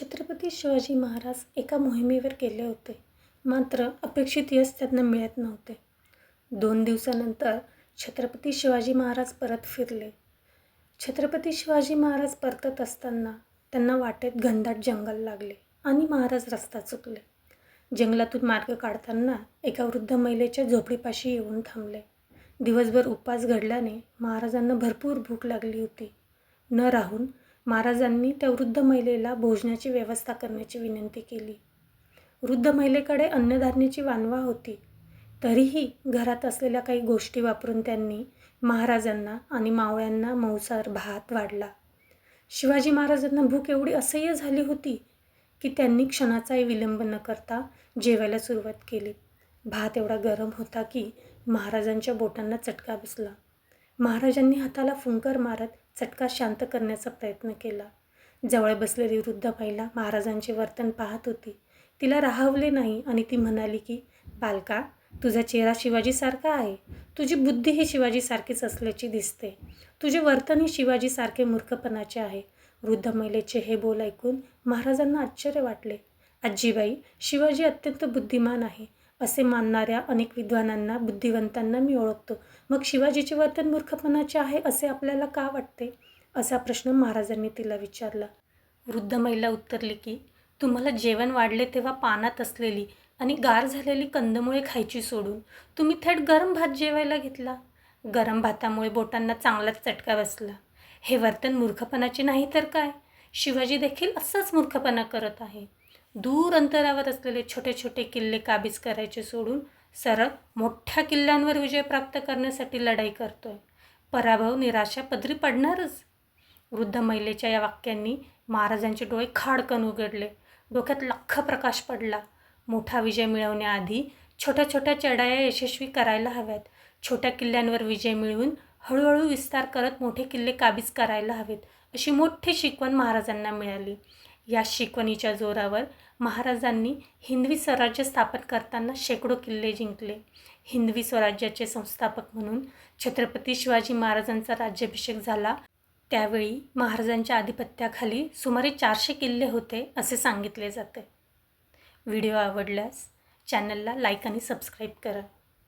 छत्रपती शिवाजी महाराज एका मोहिमेवर गेले होते. मात्र अपेक्षित यश त्यांना मिळत नव्हते. दोन दिवसानंतर छत्रपती शिवाजी महाराज परत फिरले. छत्रपती शिवाजी महाराज परतत असताना त्यांना वाटेत घनदाट जंगल लागले आणि महाराज रस्ता चुकले. जंगलातून मार्ग काढताना एका वृद्ध महिलेच्या झोपडीपाशी येऊन थांबले. दिवसभर उपास घडल्याने महाराजांना भरपूर भूक लागली होती. न राहून महाराजांनी त्या वृद्ध महिलेला भोजनाची व्यवस्था करण्याची विनंती केली. वृद्ध महिलेकडे अन्नधान्याची वानवा होती. तरीही घरात असलेल्या काही गोष्टी वापरून त्यांनी महाराजांना आणि मावळ्यांना मौसार भात वाढला. शिवाजी महाराजांना भूक एवढी असह्य झाली होती की त्यांनी क्षणाचाही विलंब न करता जेवायला सुरुवात केली. भात एवढा गरम होता की महाराजांच्या बोटांना चटका बसला. महाराजांनी हाताला फुंकर मारत चटका शांत करण्याचा प्रयत्न केला. जवळ बसलेली वृद्ध महिला महाराजांचे वर्तन पाहत होती. तिला राहवले नाही आणि ती म्हणाली की बालका तुझा चेहरा शिवाजीसारखा आहे. तुझी बुद्धी ही शिवाजीसारखीच असल्याची दिसते. तुझे वर्तन हे शिवाजीसारखे मूर्खपणाचे आहे. वृद्ध महिलेचे हे बोल ऐकून महाराजांना आश्चर्य वाटले. आजीबाई शिवाजी अत्यंत बुद्धिमान आहे. असे मानणाऱ्या अनेक विद्वानांना बुद्धिवंतांना मी ओळखतो. मग शिवाजीचे वर्तन मूर्खपणाचे आहे असे आपल्याला का वाटते? असा प्रश्न महाराजांनी तिला विचारला. वृद्ध महिला उत्तरली की तुम्हाला जेवण वाढले तेव्हा पानात असलेली आणि गार झालेली कंदमुळे खायची सोडून तुम्ही थेट गरम भात जेवायला घेतला गरम भातामुळे बोटांना चांगलाच चटका बसला. हे वर्तन मूर्खपणाचे नाही तर काय? शिवाजी देखील असंच मूर्खपणा करत आहे. दूर अंतरावर असलेले छोटे छोटे किल्ले काबीज करायचे सोडून सरळ मोठ्या किल्ल्यांवर विजय प्राप्त करण्यासाठी लढाई करतोय. पराभव निराशा पदरी पडणारच. वृद्ध महिलेच्या या वाक्यांनी महाराजांचे डोळे खाडकन उघडले. डोक्यात लख्ख प्रकाश पडला. मोठा विजय मिळवण्याआधी छोट्या छोट्या चढाया यशस्वी करायला हव्यात. छोट्या किल्ल्यांवर विजय मिळवून हळूहळू विस्तार करत मोठे किल्ले काबीज करायला हवेत अशी मोठी शिकवण महाराजांना मिळाली. या शिकवणीच्या जोरावर महाराजांनी हिंदवी स्वराज्य स्थापन करताना शेकडो किल्ले जिंकले. हिंदवी स्वराज्याचे संस्थापक म्हणून छत्रपती शिवाजी महाराजांचा राज्याभिषेक झाला. त्यावेळी महाराजांच्या आधिपत्याखाली सुमारे चारशे किल्ले होते असे सांगितले जाते. व्हिडिओ आवडल्यास चॅनलला लाईक आणि सबस्क्राईब करा.